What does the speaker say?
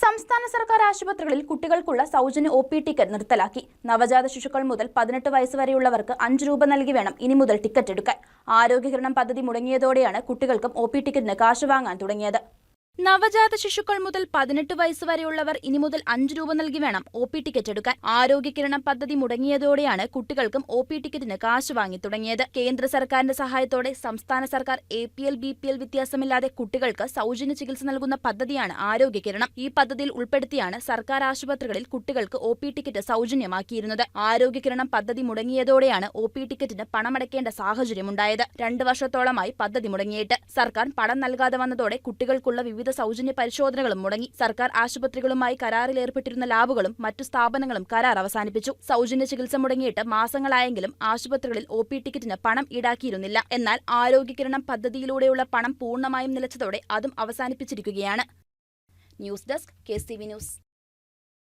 സംസ്ഥാന സർക്കാർ ആശുപത്രികളിൽ കുട്ടികൾക്കുള്ള സൗജന്യ ഒ പി ടിക്കറ്റ് നിർത്തലാക്കി. നവജാത ശിശുക്കൾ മുതൽ പതിനെട്ട് വയസ്സ് വരെയുള്ളവർക്ക് അഞ്ച് രൂപ നൽകി വേണം. ഇനി മുതൽ ടിക്കറ്റ് എടുക്കാൻ. ആരോഗ്യകരണം പദ്ധതി മുടങ്ങിയതോടെയാണ് കുട്ടികൾക്കും ഒ പി ടിക്കറ്റിന് കാശ് വാങ്ങാൻ തുടങ്ങിയത്. നവജാത ശിശുക്കൾ മുതൽ പതിനെട്ട് വയസ്സ് വരെയുള്ളവർ ഇനി മുതൽ അഞ്ച് രൂപ നൽകി വേണം ഒ പി ടിക്കറ്റ് എടുക്കാൻ. ആരോഗ്യ കിരണം പദ്ധതി മുടങ്ങിയതോടെയാണ് കുട്ടികൾക്കും ഒ പി ടിക്കറ്റിന് കാശ് വാങ്ങി തുടങ്ങിയത്. കേന്ദ്ര സർക്കാരിന്റെ സഹായത്തോടെ സംസ്ഥാന സർക്കാർ A P L B P L വ്യത്യാസമില്ലാതെ കുട്ടികൾക്ക് സൗജന്യ ചികിത്സ നൽകുന്ന പദ്ധതിയാണ് ആരോഗ്യ കിരണം ഈ പദ്ധതിയിൽ ഉൾപ്പെടുത്തിയാണ് സർക്കാർ ആശുപത്രികളിൽ കുട്ടികൾക്ക് ഒ പി ടിക്കറ്റ് സൗജന്യമാക്കിയിരുന്നത്. ആരോഗ്യകിരണം പദ്ധതി മുടങ്ങിയതോടെയാണ് ഒ പി ടിക്കറ്റിന് പണമടയ്ക്കേണ്ട സാഹചര്യമുണ്ടായത്. രണ്ട് വർഷത്തോളമായി പദ്ധതി മുടങ്ങിയിട്ട്. സർക്കാർ പണം നൽകാതെ വന്നതോടെ കുട്ടികൾക്കുള്ള വിവിധ സൗജന്യ പരിശോധനകളും മുടങ്ങി സർക്കാർ ആശുപത്രികളുമായി കരാറിലേർപ്പെട്ടിരുന്ന ലാബുകളും മറ്റു സ്ഥാപനങ്ങളും കരാർ അവസാനിപ്പിച്ചു. സൗജന്യ ചികിത്സ മുടങ്ങിയിട്ട് മാസങ്ങളായെങ്കിലും ആശുപത്രികളിൽ ഒ പി ടിക്കറ്റിന് പണം ഈടാക്കിയിരുന്നില്ല. എന്നാൽ ആരോഗ്യകിരണം പദ്ധതിയിലൂടെയുള്ള പണം പൂർണമായും നിലച്ചതോടെ അതും അവസാനിപ്പിച്ചിരിക്കുകയാണ്. News desk K news.